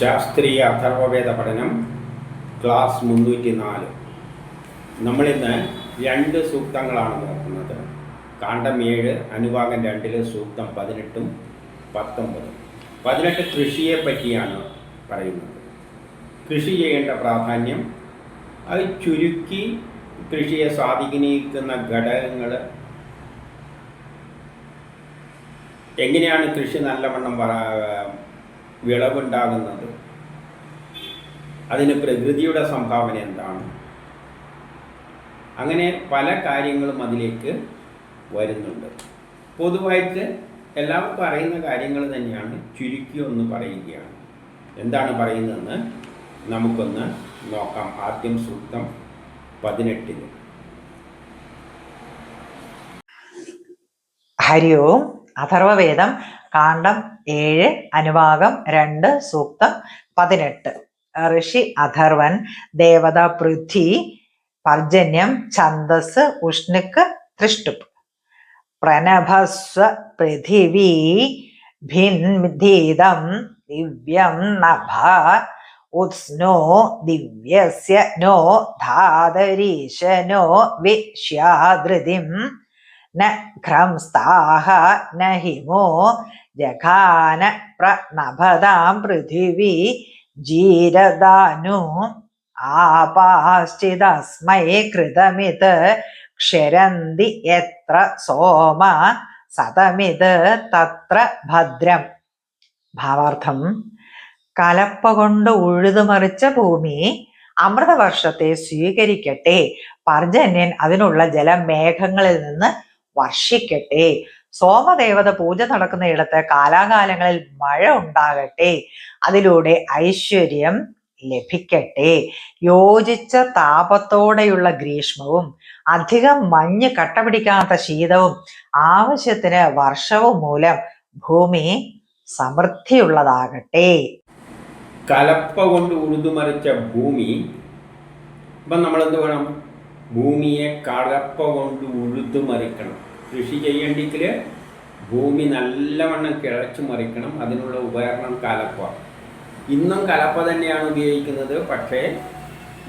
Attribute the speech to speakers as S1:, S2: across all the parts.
S1: ശാസ്ത്രീയ അഥർവവേദ പഠനം ക്ലാസ് മുന്നൂറ്റി നാല് നമ്മളിന്ന് രണ്ട് സൂക്തങ്ങളാണ് നോക്കുന്നത്. കാണ്ഡം ഏഴ് അനുഭാഗം രണ്ടിൽ സൂക്തം പതിനെട്ടും പത്തൊമ്പതും. പതിനെട്ട് കൃഷിയെ പറ്റിയാണ് പറയുന്നത്. കൃഷി ചെയ്യേണ്ട പ്രാധാന്യം അത് ചുരുക്കി കൃഷിയെ സ്വാധീനിക്കുന്ന ഘടകങ്ങൾ എങ്ങനെയാണ് കൃഷി നല്ലവണ്ണം വിളവുണ്ടാകുന്നത്. അതിന് പ്രകൃതിയുടെ സംഭാവന എന്താണ്? അങ്ങനെ പല കാര്യങ്ങളും അതിലേക്ക് വരുന്നുണ്ട്. പൊതുവായിട്ട് എല്ലാം പറയുന്ന കാര്യങ്ങൾ തന്നെയാണ് ചുരുക്കി ഒന്ന് പറയുകയാണ്. എന്താണ് പറയുന്നതെന്ന് നമുക്കൊന്ന് നോക്കാം. ആദ്യം സൂക്തം പതിനെട്ടിന്
S2: ഹരി ഓം. അഥർവവേദം കാണ്ഡം ഏഴ് അനുഭാഗം രണ്ട് സൂക്തം പതിനെട്ട്. ഋഷി അഥർവൻ ദേവത പൃഥ്വി പർജന്യം ഛന്ദസ് ഉഷ്ണുക്ക് തൃഷ്ടുപ് പ്രണഭസ്വ പൃഥിവീ ഭിൻധീതം ദിവ്യം നഭ ഉത്സ്നോ ദിവ്യസ്യ നോ ധാതരീശനോ വിശ്യാധൃതിം ന ഘ്രംസ്താഹ ന ജഘാന പ്രണഭതാം പൃഥിവി ജീരദാനു ആപാശ്ചിതസ്മൈ കൃതമിത് ക്ഷരന്തി എത്ര സോമ സതമിത് തത്ര ഭദ്രം. ഭാവാർത്ഥം. കലപ്പ കൊണ്ട് ഉഴുതുമറിച്ച ഭൂമി അമൃതവർഷത്തെ സ്വീകരിക്കട്ടെ. പർജന്യൻ അതിനുള്ള ജലം മേഘങ്ങളിൽ നിന്ന് വർഷിക്കട്ടെ. സോമദേവത പൂജ നടക്കുന്ന ഇടത്ത് കാലാകാലങ്ങളിൽ മഴ ഉണ്ടാകട്ടെ. അതിലൂടെ ഐശ്വര്യം ലഭിക്കട്ടെ. യോജിച്ച താപത്തോടെയുള്ള ഗ്രീഷ്മവും അധികം മഞ്ഞ് കട്ടപിടിക്കാത്ത ശീതവും ആവശ്യത്തിന് വർഷവും മൂലം ഭൂമി സമൃദ്ധിയുള്ളതാകട്ടെ.
S1: കലപ്പ കൊണ്ട് ഉഴുതുമറിച്ച ഭൂമി ഇപ്പം നമ്മളെന്ത് വേണം? ഭൂമിയെ കലപ്പ കൊണ്ട് ഉഴുതുമറിക്കണം കൃഷി ചെയ്യേണ്ടെങ്കിൽ ഭൂമി നല്ലവണ്ണം കിളച്ച് മറിക്കണം. അതിനുള്ള ഉപകരണം കലപ്പ. ഇന്നും കലപ്പ തന്നെയാണ് ഉപയോഗിക്കുന്നത്. പക്ഷേ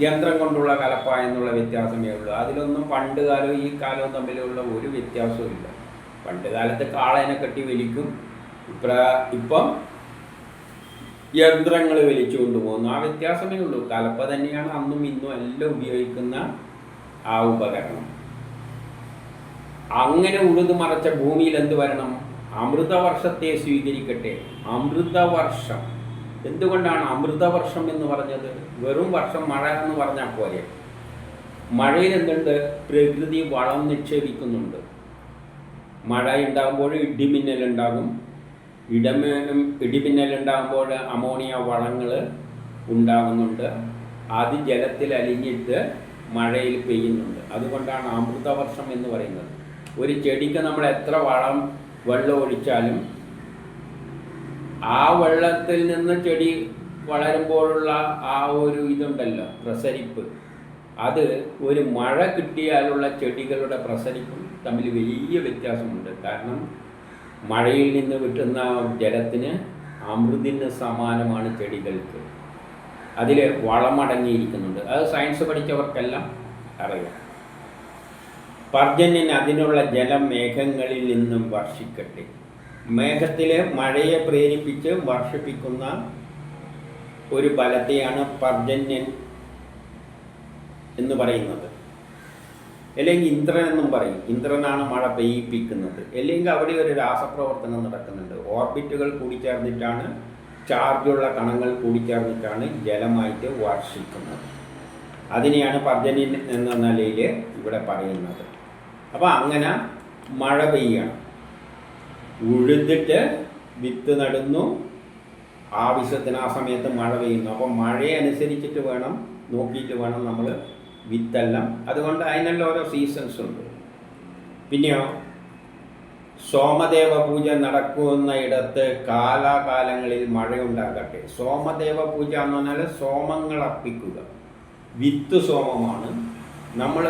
S1: യന്ത്രം കൊണ്ടുള്ള കലപ്പ എന്നുള്ള വ്യത്യാസമേ ഉള്ളൂ. അതിലൊന്നും പണ്ട് കാലവും ഈ കാലവും തമ്മിലുള്ള ഒരു വ്യത്യാസവും ഇല്ല. പണ്ട് കാലത്ത് കാളേനെ കെട്ടി വലിക്കും. ഇപ്ര ഇപ്പം യന്ത്രങ്ങൾ വലിച്ചു കൊണ്ടുപോകുന്നു ആ വ്യത്യാസമേ ഉള്ളൂ. കലപ്പ തന്നെയാണ് അന്നും ഇന്നും എല്ലാം ഉപയോഗിക്കുന്ന ആ ഉപകരണം അങ്ങനെ ഉഴുതു മറച്ച ഭൂമിയിൽ എന്ത് വരണം? അമൃതവർഷത്തെ സ്വീകരിക്കട്ടെ. അമൃതവർഷം. എന്തുകൊണ്ടാണ് അമൃതവർഷം എന്ന് പറഞ്ഞത്? വെറും വർഷം മഴ എന്ന് പറഞ്ഞാൽ പോലെ മഴയിൽ എന്തുണ്ട്? പ്രകൃതി വളം നിക്ഷേപിക്കുന്നുണ്ട്. മഴ ഉണ്ടാകുമ്പോൾ ഇടിമിന്നൽ ഉണ്ടാകും. ഇടമ ഇടിമിന്നൽ ഉണ്ടാകുമ്പോൾ അമോണിയ വളങ്ങൾ ഉണ്ടാകുന്നുണ്ട്. അത് ജലത്തിൽ അലിഞ്ഞിട്ട് മഴയിൽ പെയ്യുന്നുണ്ട്. അതുകൊണ്ടാണ് അമൃതവർഷം എന്ന് പറയുന്നത്. ഒരു ചെടിക്ക് നമ്മൾ എത്ര വളം വെള്ളം ഒഴിച്ചാലും ആ വെള്ളത്തിൽ നിന്ന് ചെടി വളരുമ്പോഴുള്ള ആ ഒരു ഇതുണ്ടല്ലോ പ്രസരിപ്പ്. അത് ഒരു മഴ കിട്ടിയാലുള്ള ചെടികളുടെ പ്രസരിപ്പും തമ്മിൽ വലിയ വ്യത്യാസമുണ്ട്. കാരണം മഴയിൽ നിന്ന് കിട്ടുന്ന ജലത്തിന് അമൃതിന് സമാനമാണ് ചെടികൾക്ക്. അതിൽ വളമടങ്ങിയിരിക്കുന്നുണ്ട്. അത് സയൻസ് പഠിച്ചവർക്കെല്ലാം അറിയാം. പർജന്യൻ അതിനുള്ള ജലം മേഘങ്ങളിൽ നിന്നും വർഷിക്കട്ടെ. മേഘത്തിലെ മഴയെ പ്രേരിപ്പിച്ച് വർഷിപ്പിക്കുന്ന ഒരു ബലത്തെയാണ് പർജന്യൻ എന്ന് പറയുന്നത്. അല്ലെങ്കിൽ ഇന്ദ്രൻ എന്നും പറയും. ഇന്ദ്രനാണ് മഴ പെയ്യിപ്പിക്കുന്നത്. അല്ലെങ്കിൽ അവിടെ ഒരു രാസപ്രവർത്തനം നടക്കുന്നുണ്ട്. ഓർബിറ്റുകൾ കൂടിച്ചേർന്നിട്ടാണ് ചാർജുള്ള കണങ്ങൾ കൂടിച്ചേർന്നിട്ടാണ് ജലമായിട്ട് വർഷിക്കുന്നത്. അതിനെയാണ് പർജന്യൻ എന്ന നിലയിൽ ഇവിടെ പറയുന്നത്. അപ്പോൾ അങ്ങനെ മഴ പെയ്യണം. ഉഴുതിട്ട് വിത്ത് നടുന്നു. ആവശ്യത്തിന് ആ സമയത്ത് മഴ പെയ്യുന്നു. അപ്പോൾ മഴയെ അനുസരിച്ചിട്ട് വേണം നോക്കിയിട്ട് വേണം നമ്മൾ വിത്തെല്ലാം. അതുകൊണ്ട് അതിനെല്ലാം ഓരോ സീസൺസ് ഉണ്ട്. പിന്നെയോ? സോമദേവ പൂജ നടക്കുന്ന ഇടത്ത് കാലാകാലങ്ങളിൽ മഴയുണ്ടാകട്ടെ. സോമദേവ പൂജ എന്ന് പറഞ്ഞാൽ സോമങ്ങൾ അർപ്പിക്കുക. വിത്ത് സോമമാണ്. നമ്മൾ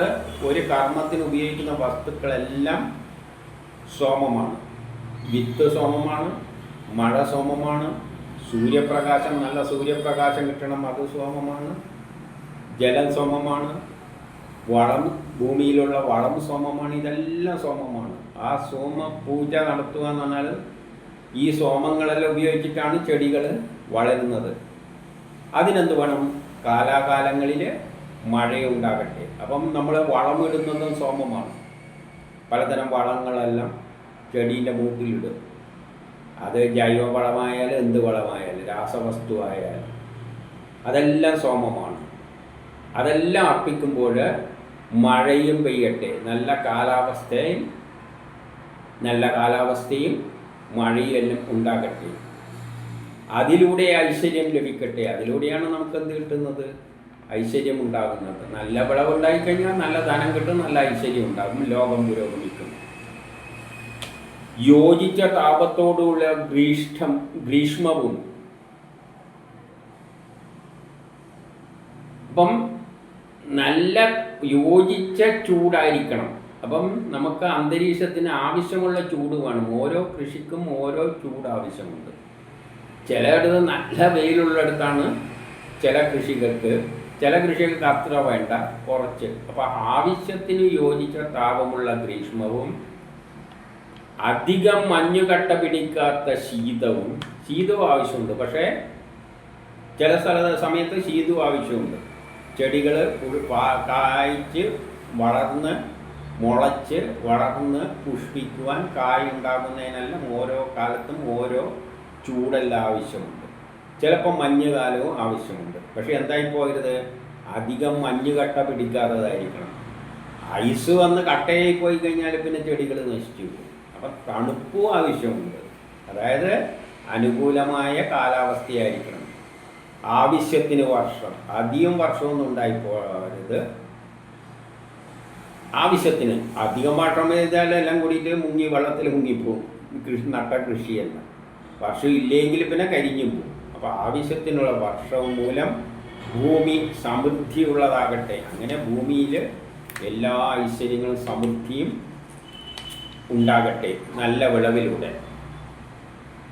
S1: ഒരു കർമ്മത്തിന് ഉപയോഗിക്കുന്ന വസ്തുക്കളെല്ലാം സോമമാണ്. വിത്ത് സോമമാണ് മഴ സോമമാണ് സൂര്യപ്രകാശം നല്ല സൂര്യപ്രകാശം കിട്ടണം അത് സോമമാണ് ജലം സോമമാണ് വളം ഭൂമിയിലുള്ള വളം സോമമാണ് ഇതെല്ലാം സോമമാണ്. ആ സോമ പൂജ നടത്തുക എന്ന് പറഞ്ഞാൽ ഈ സോമങ്ങളെല്ലാം ഉപയോഗിച്ചിട്ടാണ് ചെടികൾ വളരുന്നത്. അതിനെന്ത് വേണം? കാലാകാലങ്ങളിൽ മഴയുണ്ടാകട്ടെ അപ്പം നമ്മൾ വളമിടുന്നതും സോമമാണ്. പലതരം വളങ്ങളെല്ലാം ചെടീന്റെ മൂക്കിലിടും. അത് ജൈവ വളമായാലും എന്ത് വളമായാലും? രാസവസ്തു ആയാലും അതെല്ലാം സോമമാണ്. അതെല്ലാം അർപ്പിക്കുമ്പോൾ മഴയും പെയ്യട്ടെ. നല്ല കാലാവസ്ഥയും നല്ല കാലാവസ്ഥയും മഴയെല്ലാം ഉണ്ടാകട്ടെ. അതിലൂടെ ഐശ്വര്യം ലഭിക്കട്ടെ. അതിലൂടെയാണ് നമുക്ക് എന്ത് കിട്ടുന്നത്? ഐശ്വര്യം ഉണ്ടാകുന്നത്. നല്ല വിളവുണ്ടായി കഴിഞ്ഞാൽ നല്ല ധനം കിട്ടും നല്ല ഐശ്വര്യം ഉണ്ടാകും. ലോകം പുരോഗമിക്കും. യോജിച്ച താപത്തോടുള്ള ഗ്രീഷ്ഠം ഗ്രീഷ്മവും. അപ്പം നല്ല യോജിച്ച ചൂടായിരിക്കണം. അപ്പം നമുക്ക് അന്തരീക്ഷത്തിന് ആവശ്യമുള്ള ചൂട് വേണം. ഓരോ കൃഷിക്കും ഓരോ ചൂട് ആവശ്യമുണ്ട്. ചിലയിടത്ത് നല്ല വെയിലുള്ളിടത്താണ് ചില കൃഷികൾക്ക് ചില കൃഷികൾക്ക് അത്ര വേണ്ട കുറച്ച്. അപ്പോൾ ആവശ്യത്തിന് യോജിച്ച താപമുള്ള ഗ്രീഷ്മവും അധികം മഞ്ഞുകട്ട പിടിക്കാത്ത ശീതവും ശീതവും ആവശ്യമുണ്ട്. പക്ഷേ ചില സ്ഥല സമയത്ത് ശീതവും ആവശ്യമുണ്ട്. ചെടികൾ കായ്ച്ച് വളർന്ന് മുളച്ച് വളർന്ന് പുഷ്പിക്കുവാൻ കായ് ഉണ്ടാകുന്നതിനെല്ലാം ഓരോ കാലത്തും ഓരോ ചൂടെല്ലാം ആവശ്യമുണ്ട്. ചിലപ്പോൾ മഞ്ഞുകാലവും ആവശ്യമുണ്ട്. പക്ഷെ എന്തായി പോകരുത്? അധികം മഞ്ഞുകട്ട പിടിക്കാത്തതായിരിക്കണം. ഐസ് വന്ന് കട്ടയായി പോയി കഴിഞ്ഞാൽ പിന്നെ ചെടികൾ നശിച്ചു പോകും. അപ്പം തണുപ്പും ആവശ്യമുണ്ട്. അതായത് അനുകൂലമായ കാലാവസ്ഥയായിരിക്കണം. ആവശ്യത്തിന് വർഷം അധികം വർഷമൊന്നും ഉണ്ടായിപ്പോകരുത് ആവശ്യത്തിന് അധികം വാട്ടർ ചെയ്താൽ എല്ലാം കൂടിയിട്ട് മുങ്ങി വെള്ളത്തിൽ മുങ്ങിപ്പോവും. കൃഷി നട്ട കൃഷിയല്ല. വർഷം ഇല്ലെങ്കിൽ പിന്നെ കരിഞ്ഞു പോകും. അപ്പോൾ ആവശ്യത്തിനുള്ള വർഷം മൂലം ഭൂമി സമൃദ്ധിയുള്ളതാകട്ടെ അങ്ങനെ ഭൂമിയിൽ എല്ലാ ഐശ്വര്യങ്ങളും സമൃദ്ധിയും ഉണ്ടാകട്ടെ. നല്ല വിളവിലൂടെ.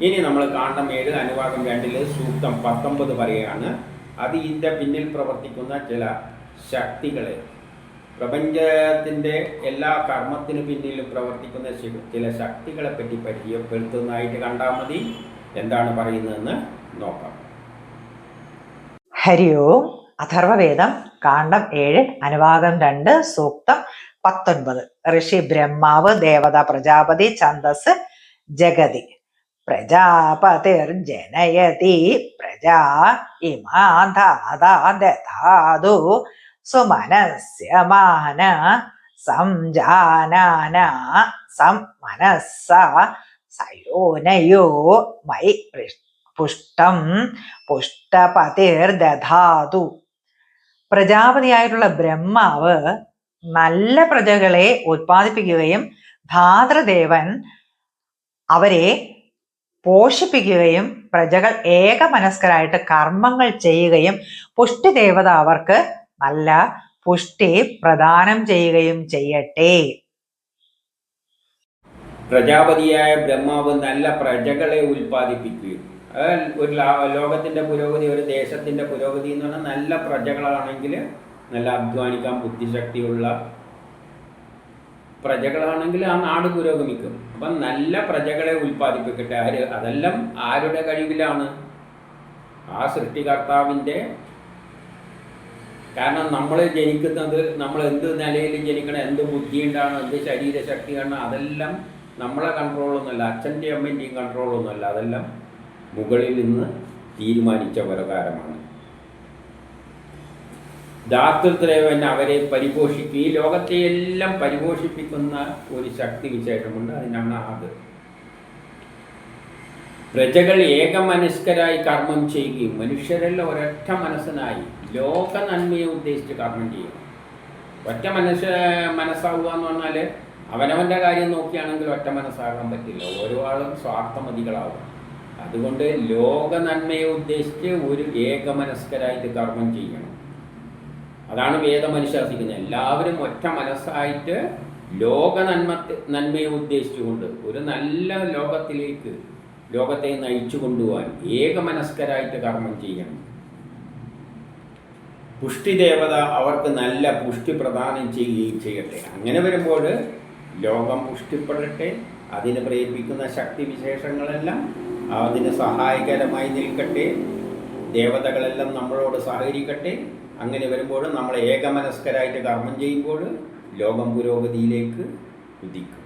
S1: ഇനി നമ്മൾ കാണ്ഡം ഏഴ് അനുവാദം രണ്ടിൽ സൂക്തം പത്തൊമ്പത് പറയുകയാണ്. അത് ഇതിന്റെ പിന്നിൽ പ്രവർത്തിക്കുന്ന ചില ശക്തികളെ പ്രപഞ്ചത്തിന്റെ എല്ലാ കർമ്മത്തിനു പിന്നിലും പ്രവർത്തിക്കുന്ന ചില ശക്തികളെ പറ്റി പരിചയപ്പെടുത്തുന്നതായിട്ട് കണ്ടാൽ മതി. എന്താണ് പറയുന്നതെന്ന് നോക്കാം.
S2: ഹരി ഓം അഥർവവേദം കാണ്ഡം ഏഴ് അനുവാദം രണ്ട് സൂക്തം പത്തൊൻപത്. ഋഷി ബ്രഹ്മാവ് ദേവത പ്രജാപതി ഛന്ദസ് ജഗതി. പ്രജാപതിർ ജനയതി. പ്രജാ ഇമാ ധാതാ. ദധാതു സുമനസ്യമാന സംജാനാന സം മനസ്സ സയോനയോ മൈ പൃഷ്- പുഷ്ടം പുഷ്ടപതിർദാതു പ്രജാപതിയായിട്ടുള്ള ബ്രഹ്മാവ് നല്ല പ്രജകളെ ഉത്പാദിപ്പിക്കുകയും ധാതൃദേവൻ അവരെ പോഷിപ്പിക്കുകയും പ്രജകൾ ഏകമനസ്കരായിട്ട് കർമ്മങ്ങൾ ചെയ്യുകയും പുഷ്ടിദേവത അവർക്ക് നല്ല പുഷ്ടി പ്രദാനം ചെയ്യുകയും ചെയ്യട്ടെ.
S1: പ്രജാപതിയായ ബ്രഹ്മാവ് നല്ല പ്രജകളെ ഉൽപ്പാദിപ്പിക്കുകയും. ഒരു ലോകത്തിന്റെ പുരോഗതി ഒരു ദേശത്തിന്റെ പുരോഗതി എന്ന് പറഞ്ഞാൽ നല്ല പ്രജകളാണെങ്കിൽ നല്ല അധ്വാനിക്കാൻ ബുദ്ധിശക്തിയുള്ള പ്രജകളാണെങ്കിൽ ആ നാട് പുരോഗമിക്കും. അപ്പം നല്ല പ്രജകളെ ഉൽപ്പാദിപ്പിക്കട്ടെ. ആര് അതെല്ലാം ആരുടെ കഴിവിലാണ്? ആ സൃഷ്ടികർത്താവിന്റെ കാരണം നമ്മൾ ജനിക്കുന്നത് നമ്മൾ എന്ത് നിലയിൽ ജനിക്കണം എന്ത് ബുദ്ധിയുണ്ടാണ് എന്ത് ശരീരശക്തി ശരീരശക്തിയാണ് അതെല്ലാം നമ്മളെ കൺട്രോളൊന്നുമല്ല അച്ഛന്റെയും അമ്മേന്റെയും കൺട്രോളൊന്നുമല്ല അതെല്ലാം മുകളിൽ നിന്ന് തീരുമാനിച്ച പ്രകാരമാണ്. ദാതൃത്രേവൻ അവരെ പരിപോഷിക്കും ഈ ലോകത്തെ എല്ലാം പരിപോഷിപ്പിക്കുന്ന ഒരു ശക്തി വിശേഷമുണ്ട് അതിനാണ് അത്. പ്രജകൾ ഏകമനസ്കരായി കർമ്മം ചെയ്യുകയും മനുഷ്യരെല്ലാം ഒരൊറ്റ മനസ്സിനായി ലോക നന്മയെ ഉദ്ദേശിച്ച് കർമ്മം ചെയ്യണം ഒറ്റ മനസ്സ് മനസ്സാവുക എന്ന് പറഞ്ഞാൽ അവനവന്റെ കാര്യം നോക്കിയാണെങ്കിൽ ഒറ്റ മനസ്സാകാൻ പറ്റില്ല. ഓരോ ആളും സ്വാർത്ഥമതികളാവും. അതുകൊണ്ട് ലോക നന്മയെ ഉദ്ദേശിച്ച് ഒരു ഏകമനസ്കരായിട്ട് കർമ്മം ചെയ്യണം. അതാണ് വേദം അനുശാസിക്കുന്നത്. എല്ലാവരും ഒറ്റ മനസ്സായിട്ട് ലോക നന്മ നന്മയെ ഉദ്ദേശിച്ചുകൊണ്ട് ഒരു നല്ല ലോകത്തിലേക്ക് ലോകത്തെ നയിച്ചു കൊണ്ടുപോകാൻ ഏകമനസ്കരായിട്ട് കർമ്മം ചെയ്യണം. പുഷ്ടിദേവത അവർക്ക് നല്ല പുഷ്ടി പ്രദാനം ചെയ്യുകയും ചെയ്യട്ടെ. അങ്ങനെ വരുമ്പോൾ ലോകം പുഷ്ടിപ്പെടട്ടെ അതിന് പ്രേരിപ്പിക്കുന്ന ശക്തിവിശേഷങ്ങളെല്ലാം അതിന് സഹായകരമായി നിൽക്കട്ടെ ദേവതകളെല്ലാം നമ്മളോട് സഹകരിക്കട്ടെ. അങ്ങനെ വരുമ്പോൾ നമ്മൾ ഏകമനസ്കരായിട്ട് കർമ്മം ചെയ്യുമ്പോൾ ലോകം പുരോഗതിയിലേക്ക് കുതിക്കും.